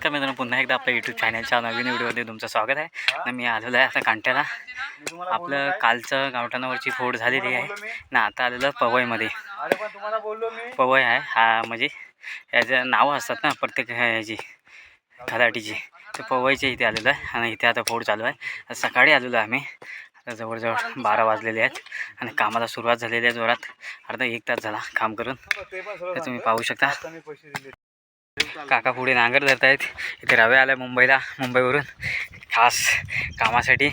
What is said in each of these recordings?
नमस्कार मित्रांनो पुन्हा एकदा आपल्या यूट्यूब चॅनलच्या नवीन व्हिडिओमध्ये तुमचं स्वागत आहे. ना मी आलेलो आहे आता कांट्याला. आपलं कालचं गावठाणावरची फोड झालेली आहे. ना आता आलेलं पवईमध्ये. पवई आहे हा म्हणजे याचं नावं असतात ना प्रत्येक ह्याची खराटीची. तर पवईच्या इथे आलेलं आहे आणि इथे आता फोड चालू आहे. सकाळी आलेलो आहे आम्ही. आता जवळजवळ बारा वाजलेले आहेत आणि कामाला सुरुवात झालेली आहे जोरात. अर्धा एक तास झाला काम करून. तर तुम्ही पाहू शकता. काका पुढे नांगर धरत आहेत इथे रवे आला मुंबईला मुंबईवरून. खास कामासाठी.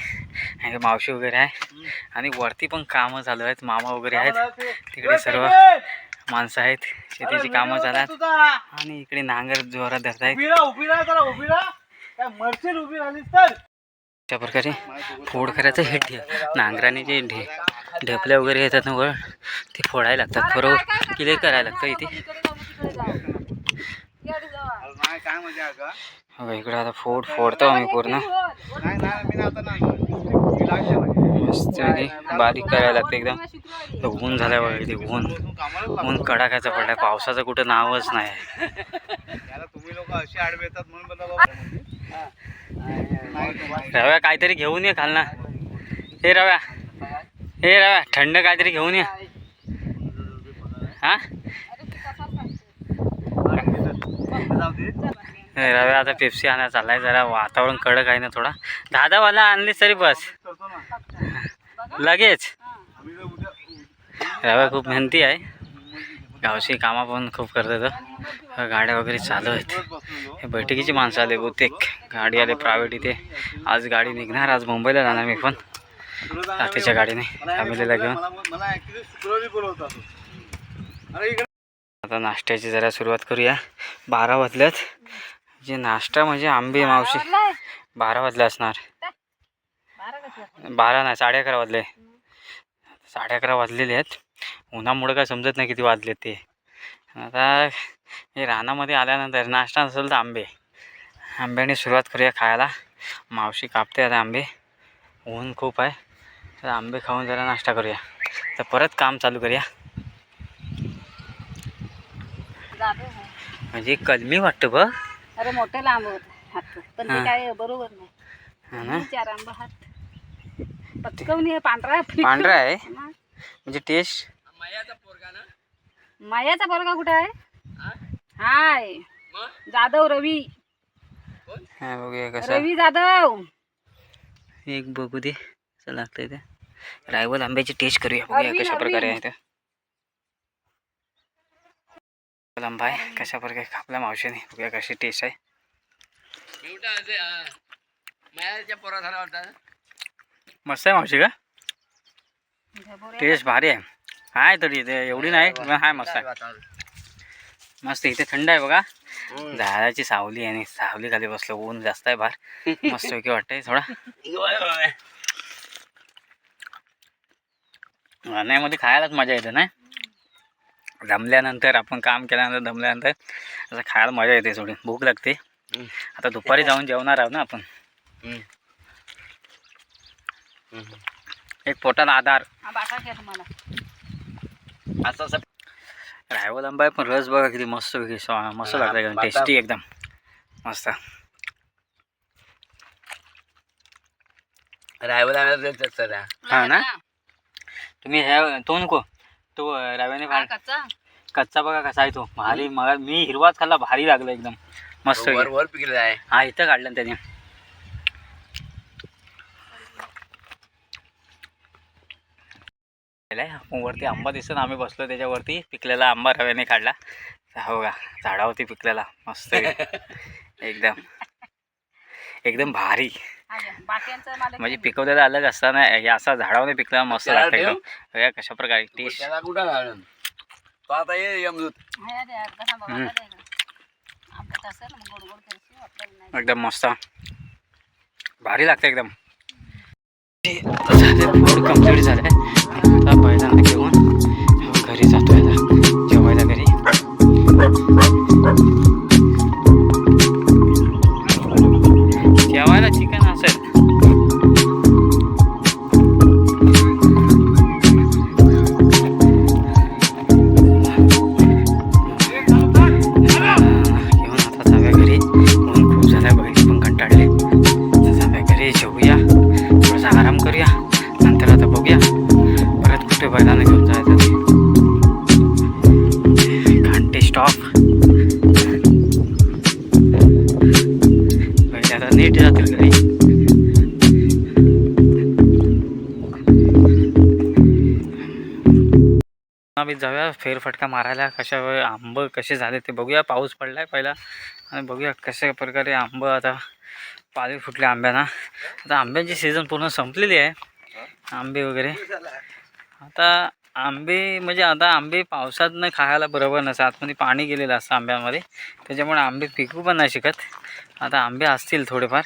आणि मावशी वगैरे आहे. आणि वरती पण कामं चालू आहेत. मामा वगैरे आहेत. तिकडे सर्व माणसं आहेत. शेतीची कामं चालू आहेत आणि इकडे नांगर जोरात धरत आहेत उभी राहा उभी राहा जरा उभी राहा. काय मरशील उभी राहिली तर. अशा प्रकारे फोड करायचं हे ढे नांगराने जे ढे ढेपल्या वगैरे येतात ना वर ते फोडायला लागतात. बरोबर क्लिअर करायला लागतं इथे. काय म्हणजे अगं हो इकडे आता फोड फोडतो आम्ही पूर्ण. नाही नाही मी आता नाही मी लागते म्हणजे. मस्त बारीक करायला लागतं एकदम ऊन झालं बघा इथे ऊन. ऊन कडाक्याचं पडलाय. पावसाचं कुठं नावच नाही. याला तुम्ही लोक अशी आडवे येतात म्हणून बघा बाबा नाही रव्या काहीतरी घेऊन ये खाल ना हे रव्या. हे रव्या थंड काहीतरी घेऊन ये. हा? जाऊ दे. रवे रव्या आता पेप्सी आणायला चाललाय जरा वातावरण कडक आहे ना थोडा. दादावाला आणली तरी बस. लगेच. रवे रव्या खूप मेहनती आहे. गावची कामं पण खूप करतात. गाड्या वगैरे चालू आहेत. हे बैठकीची माणसं आले बहुतेक. गाडी आले प्रायव्हेट इथे. आज गाडी निघणार आज मुंबईला जाणार मी पण. रात्रीच्या गाडीने. फॅमिलीला घेऊन. आता नाश्त्याची जरा सुरुवात करूया. बारा वाजल्यात जे नाश्ता म्हणजे आंबे मावशी. बारा वाजले असणार. बारा नाही साडे अकरा वाजले. साडे अकरा वाजलेले आहेत. उन्हामुळे काय समजत नाही किती वाजले ते. आता हे रानामध्ये आल्यानंतर नाश्ता नसेल तर आंबे. आंब्याने सुरुवात करूया खायला. मावशी कापते आता आंबे. ऊन खूप आहे. तर आंबे खाऊन जरा नाश्ता करूया. तर परत काम चालू करूया. म्हणजे कलमी वाटतं बघ अरे मोठे लांब होत हात पण हा. ते काय बरोबर नाही. हा ना? चार आंबा हात. आहे पांढरा पांढरा आहे? मग. म्हणजे टेस्ट? मायाचा पोरगा कुठे आहे? हाय. जाधव रवी. हा बघूया कसं. रवी जाधव. एक बघू दे. कसं लागतंय ते. रायवल आंब्याची टेस्ट करूया. बघूया कशा प्रकारे आहे. ते. आंबा आहे. कशा प्रकारे आपल्या मावशीने बघूया कशी टेस्ट आहे. मस्त आहे मावशी का? टेस्ट भारी आहे. आहे तरी ते एवढी नाही पण हाय मस्त आहे. मस्त इथे थंड आहे बघा. झाडाची सावली आहे आणि सावली खाली बसलो ऊन जास्त आहे बाहेर. मस्त की वाटतंय थोडा. मध्ये खायलाच मजा येते ना दमल्यानंतर आपण काम केल्यानंतर दमल्यानंतर असं खायला मजा येते थोडी. भूक लागते. आता दुपारी जाऊन जेवणार आहोत ना आपण. एक पोटाला आधार. हा बाटा घ्या तुम्हाला. असं असं. रायवल आंबा आहे पण रस बघा किती मस्त मस्त लागतं एकदम. टेस्टी एकदम. मस्त. हा ना? तुम्ही ह्या तो नको तो रव्याने फार कच्चा? कच्चा बघा कसा आहे तो. भारी मग मी हिरवाच खाल्ला भारी लागला एकदम. मस्त पैकी. वर पिकलेला आहे. हा इथं काढलं ना त्याने. वरती आंबा दिसत आम्ही बसलो त्याच्यावरती. पिकलेला आंबा रव्याने काढला. हो का? झाडावरती पिकलेला. मस्त एकदम. एकदम भारी. म्हणजे पिकवलेला अलग असताना हे असा झाडावर पिकलेला मस्त लागतं कशा प्रकारे टेस्ट. आता हा. एकदम मस्त. भारी लागतं एकदम. फूड कंप्लीट झालं. आता पहिल्यांदा घेऊन घरी जातो आता जेवायला घरी. आम्ही जाऊया फेरफटका मारायला कशा वे- आंब कसे झाले ते बघूया. पाऊस पडला आहे पहिला. आणि बघूया कशा प्रकारे आंब आता पाली फुटले आंब्यांना. आता आंब्यांची सीझन पूर्ण संपलेली आहे. आंबे वगैरे. आता आंबे म्हणजे आता आंबे पावसात न खायला बरोबर नसतं. आतमध्ये पाणी गेलेलं असतं आंब्यामध्ये. त्याच्यामुळे आंबे पिकू पण नाही शिकत. आता आंबे असतील थोडेफार.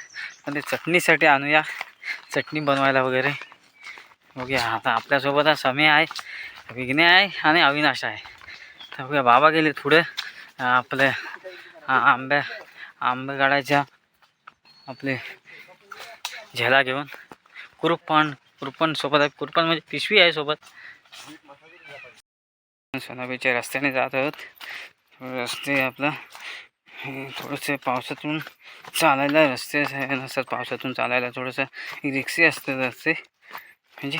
पण ते चटणीसाठी आणूया. चटणी बनवायला वगैरे. बघूया. आता आपल्यासोबत हा समय आहे. विघ्ने आहे? आणि अविनाश आहे. तर बघा बाबा गेले थोडे आपले आंब्या आंबे काढायच्या आपले झेला घेऊन. कुरुपण कुरपण सोबत आहे. कुरपण म्हणजे पिशवी आहे सोबत. सोनाबीच्या रस्त्याने जात आहोत. रस्ते आपलं थोडंसं पावसातून चालायला रस्ते नसतात पावसातून चालायला थोडंसं रिक्सी असतात रस्ते. म्हणजे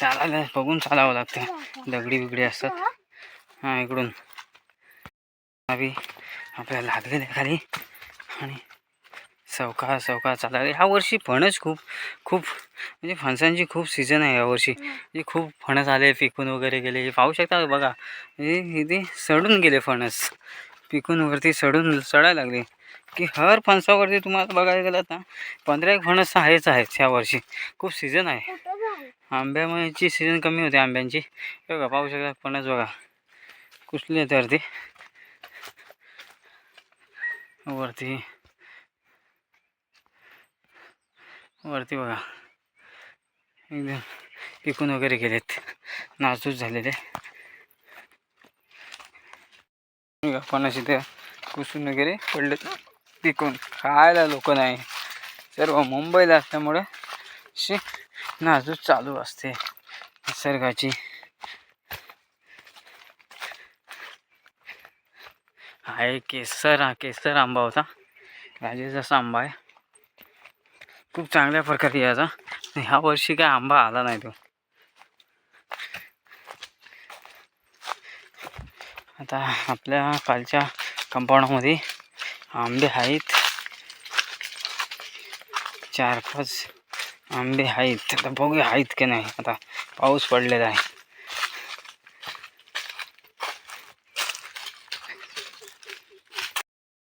चालायला बघून चालावं लागतं. दगडी बिगडी असतात. हां इकडून. आम्ही आपल्याला लागलेलं खाली आणि सवका सवका चालायला. ह्या वर्षी फणस खूप खूप म्हणजे फणसांची खूप सीझन आहे यावर्षी म्हणजे खूप फणस आले पिकून वगैरे गेले. हे पाहू शकता बघा. म्हणजे इथे सडून गेले फणस. पिकून वरती सडून सडायला लागले. की हर फणसावरती तुम्हाला बघायला गेलं ना पंधरा एक फणस आहेच आहेत ह्या वर्षी. खूप सीझन आहे. आंब्याची सीझन कमी होते आंब्यांची. बघा पाहू शकता फणस बघा. कुसले आहेत वरती वरती. वरती बघा. एकदम पिकून वगैरे गेलेत. नाजूक झालेले. फणस इथे कुसून वगैरे पडलेत. टिकून खायला लोक नाही. सर्व मुंबईला असल्यामुळे अशी नाजूक चालू असते निसर्गाची. हा एक केसर हा केसर आंबा होता. राजेचा आंबा आहे. खूप चांगल्या प्रकारे याचा ह्या वर्षी काय आंबा आला नाही तो. आता आपल्या कालच्या कंपाऊंडमध्ये आंबे आहेत. चार पाच आंबे आहेत. आता बघूया आहेत की नाही. आता पाऊस पडलेला आहे.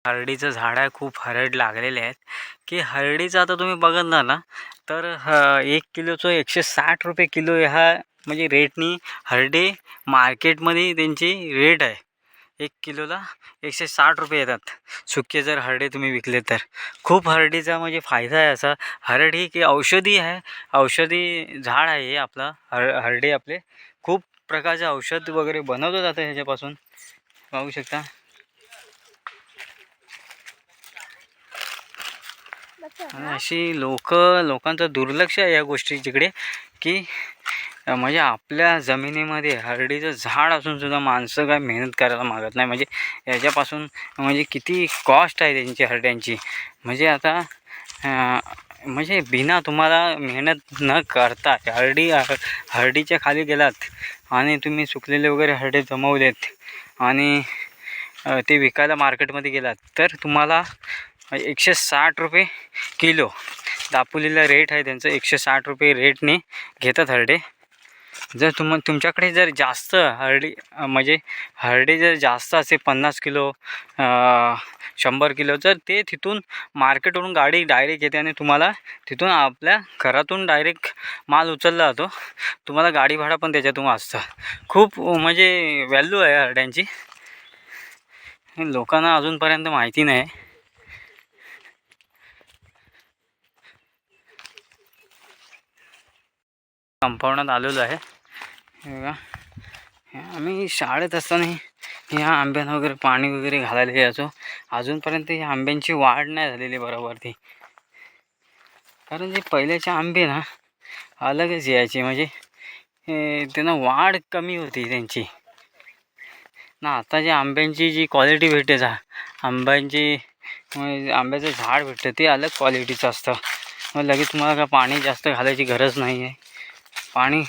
हरडीचं झाड आहे. खूप हरड लागलेले आहेत. की हरडीचं आता तुम्ही बघत ना तर ह- एक किलोचं एकशे साठ रुपये किलो ह्या म्हणजे रेटनी हरडे मार्केटमध्ये त्यांची रेट आहे. एक किलोला एकशे साठ रुपये येतात. सुके जर हरडे तुम्ही विकले तर. खूप हरडीचा म्हणजे फायदा आहे असा. हरडी की औषधी आहे. औषधी झाड आहे हे आपला. हर हरडे आपले खूप प्रकारचे औषध वगैरे बनवलं जातं ह्याच्यापासून. पाहू शकता. अशी लोक लोकांचं दुर्लक्ष आहे या गोष्टीकडे की म्हणजे आपल्या जमिनीमध्ये हरडीचं झाड असून सुद्धा माणसं काय मेहनत करायला मागत नाही. म्हणजे याच्यापासून म्हणजे किती कॉस्ट आहे त्यांची हरड्यांची. म्हणजे आता म्हणजे बिना तुम्हाला मेहनत न करता हरडी हरडीच्या खाली गेलात आणि तुम्ही सुकलेले वगैरे हरडे जमवलेत आणि ते विकायला मार्केटमध्ये गेलात तर तुम्हाला एकशे साठ रुपये किलो दापोलीला रेट आहे त्यांचं. एकशे साठ रुपये रेटने घेतात हरडे. जर तुम तुमच्याकडे जर जास्त हरडी म्हणजे हरडी जर जास्त असेल पन्नास किलो शंभर किलो तर ते तिथून मार्केटवरून गाडी डायरेक्ट येते आणि तुम्हाला तिथून आपल्या घरातून डायरेक्ट माल उचलला जातो तुम्हाला गाडी भाडा पण त्याच्यातून वाचतं. खूप म्हणजे व्हॅल्यू आहे हरड्यांची. लोकांना अजूनपर्यंत माहिती नाही. कंपाऊंडात आलेलो आहे. बघा. हे आम्ही शाळेत असताना ह्या आंब्यांना वगैरे पाणी वगैरे घालायला यायचो अजूनपर्यंत ह्या आंब्यांची वाढ नाही झालेली बरोबर ती कारण जे पहिल्याचे आंबे ना अलगच यायचे. म्हणजे त्यांना वाढ कमी होती त्यांची. ना आता जे आंब्यांची जी क्वालिटी भेटते जा आंब्यांची म्हणजे आंब्याचं झाड भेटतं ते अलग क्वालिटीचं असतं. मग लगेच तुम्हाला का पाणी जास्त घालायची गरज नाही आहे पाणी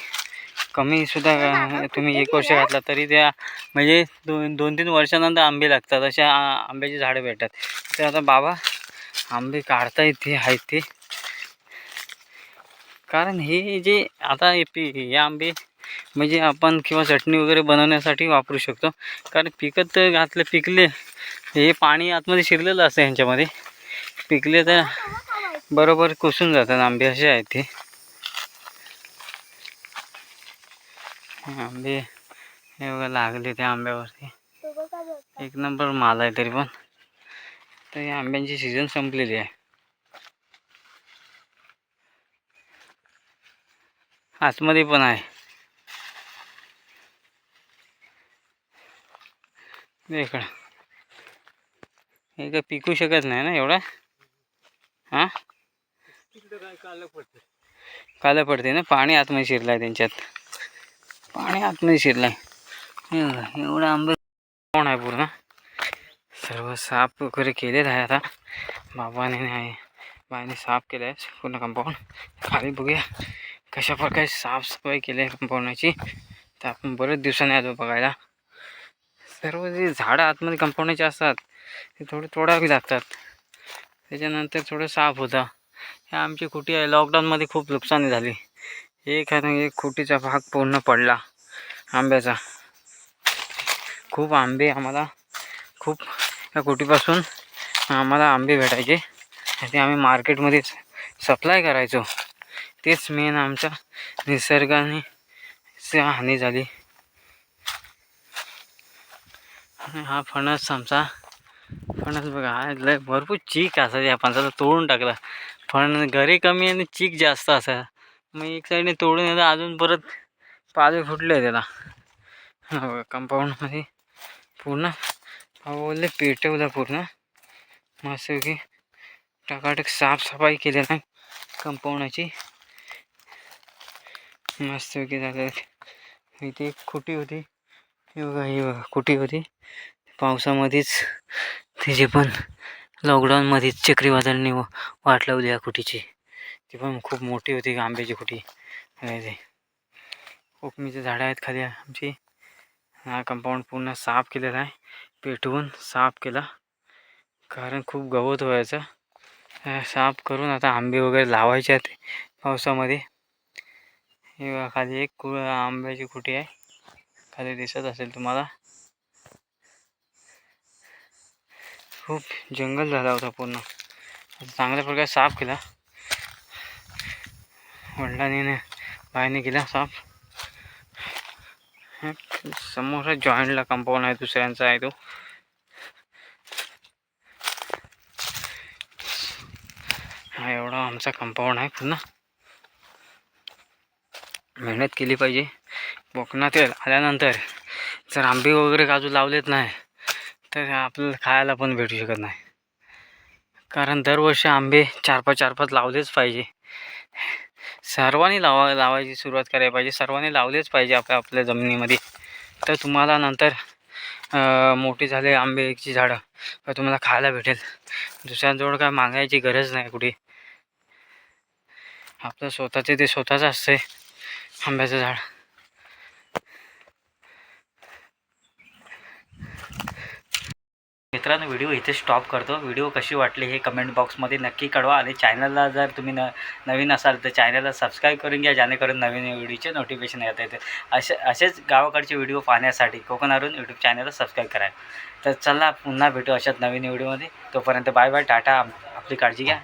कमीसुद्धा तुम्ही एक वर्ष घातला तरी त्या म्हणजे दोन दोन तीन वर्षानंतर आंबे लागतात अशा आंब्याची झाडं भेटतात. ते आता बाबा आंबे काढता येते आहेत ते. कारण हे जे आता हे पी हे आंबे म्हणजे आपण किंवा चटणी वगैरे बनवण्यासाठी वापरू शकतो. कारण पिकत तर घातले पिकले हे पाणी आतमध्ये शिरलेलं असतं ह्यांच्यामध्ये. पिकले तर बरोबर कुसून जातात आंबे असे आहेत ते. आंबे. हे बघा लागले त्या आंब्यावरती. एक नंबर माल आहे तरी पण. तर या आंब्यांची सीझन संपलेली आहे. आतमध्ये पण आहे. हे इकडं. हे काय पिकू शकत नाही ना एवढा? हां? कालं पडते ना? पाणी आतमध्ये शिरलं आहे त्यांच्यात. पाणी आतमध्ये शिरलंय. एवढं आंबे कोण आहे पूर्ण? सर्व साफ वगैरे केलेत आहे आता. बाबाने आहे बाईने साफ केलं आहे पूर्ण कंपाऊंड खाली बघूया कशा प्रकारे साफसफाई केली आहे कंपाऊंडची तर आपण बरेच दिवसांनी आलो बघायला. सर्व जे झाडं आतमध्ये कंपाऊंडचे असतात ते थोडे तोडावी लागतात. त्याच्यानंतर थोडं साफ होतं. हे आमची खुटी आहे? लॉकडाऊनमध्ये खूप नुकसानी झाली. एक आहे ना एक खुटीचा भाग पूर्ण पडला. आंब्याचा. खूप आंबे आम्हाला खूप या खुटीपासून आम्हाला आंबे भेटायचे. ते आम्ही मार्केटमध्ये सप्लाय करायचो. तेच मेन आमच्या निसर्गाने हानी झाली. हा फणस आमचा फणस बघा हा लय भरपूर चीक असा या फणसाला तोडून टाकला. फणस घरी कमी आणि चीक जास्त असा मग एक साईडने तोडून येतं अजून परत पाले फुटले त्याला. कंपाऊंडमध्ये पूर्ण. बोलले पेटवलं पूर्ण. मस्त की टकाटक साफसफाई केली ना कंपाऊंडाची मस्तपैकी झालं. इथे एक खुटी होती. हे बघा ही बघा खुटी होती. पावसामध्येच तिची पण लॉकडाऊनमध्येच चक्रीवादळाने व- वाट लावली या खुटीची ती पण खूप मोठी होती आंब्याची खुटी. कोकमीचे झाडं आहेत खाली आमची. हा कंपाऊंड पूर्ण साफ केलेला आहे. पेटवून साफ केला. कारण खूप गवत व्हायचं. साफ करून आता आंबे वगैरे लावायचे आहेत पावसामध्ये. हे खाली एक कु आंब्याची खुटी आहे. खाली दिसत असेल तुम्हाला. खूप जंगल झाला होता पूर्ण. चांगल्या प्रकारे साफ केला. वडिलांनी ने बाईने केला साफ. हे समोर जॉईंटला कंपाऊंड आहे दुसऱ्यांचा आहे तो. हा एवढा आमचा कंपाऊंड आहे पूर्ण. मेहनत केली पाहिजे. कोकणात आल्यानंतर. जर आंबे वगैरे काजू लावलेत नाही तर आपल्याला खायला पण भेटू शकत नाही. कारण दरवर्षी आंबे चार पाच चार पाच लावलेच पाहिजे. सर्वांनी लावा लावायची सुरुवात करायला पाहिजे. सर्वांनी लावलेच पाहिजे आपल्या आपल्या जमिनीमध्ये. तर तुम्हाला नंतर मोठी झाले आंब्याची झाडं तर तुम्हाला खायला भेटेल. दुसऱ्यांजवळ काय मागायची गरज नाही कुठे. आपलं स्वतःचे ते स्वतःचं असते आंब्याचं झाड. मित्रांनो व्हिडिओ इथे स्टॉप करतो. व्हिडिओ कशी वाटली हे कमेंट बॉक्समध्ये नक्की कळवा आणि चॅनलला जर तुम्ही न नवीन असाल तर चॅनलला सबस्क्राईब करून घ्या जेणेकरून नवीन व्हिडिओचे नोटिफिकेशन येत येते असे असेच गावाकडचे व्हिडिओ पाहण्यासाठी कोकणारून यूट्यूब चॅनलला सबस्क्राईब करा. तर चला पुन्हा भेटू अशाच नवीन व्हिडिओमध्ये. तोपर्यंत बाय बाय टाटा आपली काळजी घ्या.